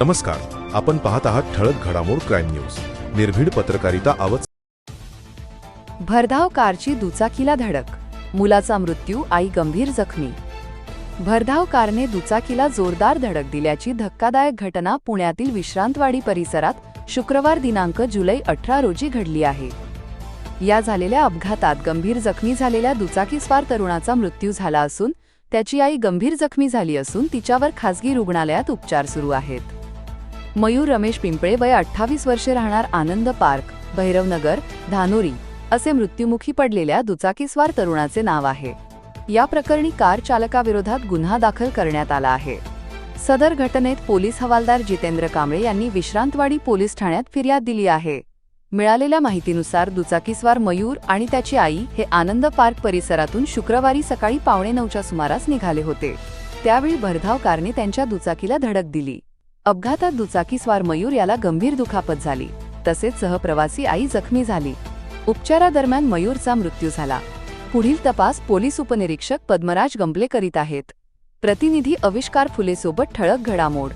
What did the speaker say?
नमस्कार. आपण पाहत आहात ठळक घडामोड क्राईम न्यूज. निर्भीड पत्रकारिता आवत भरधाव कारची दुचाकीला धडक. मुलाचा मृत्यू आई गंभीर जखमी. भरधाव कारने दुचाकीला जोरदार धडक दिल्याची धक्कादायक घटना पुण्यातील विश्रांतवाडी परिसरात शुक्रवार दिनांक जुलै अठरा रोजी घडली आहे. या झालेल्या अपघातात गंभीर जखमी झालेल्या दुचाकीस्वार तरुणाचा मृत्यू झाला असून त्याची आई गंभीर जखमी झाली असून तिच्यावर खासगी रुग्णालयात उपचार सुरू आहेत. मयूर रमेश पिंपळे वय अठ्ठावीस वर्षे राहणार आनंद पार्क भैरवनगर धानोरी असे मृत्युमुखी पडलेल्या दुचाकीस्वार तरुणाचे नाव आहे. या प्रकरणी कार चालकाविरोधात गुन्हा दाखल करण्यात आला आहे. सदर घटनेत पोलीस हवालदार जितेंद्र कांबळे यांनी विश्रांतवाडी पोलीस ठाण्यात फिर्याद दिली आहे. मिळालेल्या माहितीनुसार दुचाकीस्वार मयूर आणि त्याची आई हे आनंद पार्क परिसरातून शुक्रवारी सकाळी पावणे नऊच्या सुमारास निघाले होते. त्यावेळी भरधाव कारने त्यांच्या दुचाकीला धडक दिली. अपघातात दुचाकीस्वार मयूर याला गंभीर दुखापत झाली. तसेच सहप्रवासी आई जखमी झाली. उपचारादरम्यान मयूरचा मृत्यू झाला. पुढील तपास पोलीस उपनिरीक्षक पद्मराज गंबले करीत आहेत. प्रतिनिधी अविष्कार फुलेसोबत ठळक घडामोड.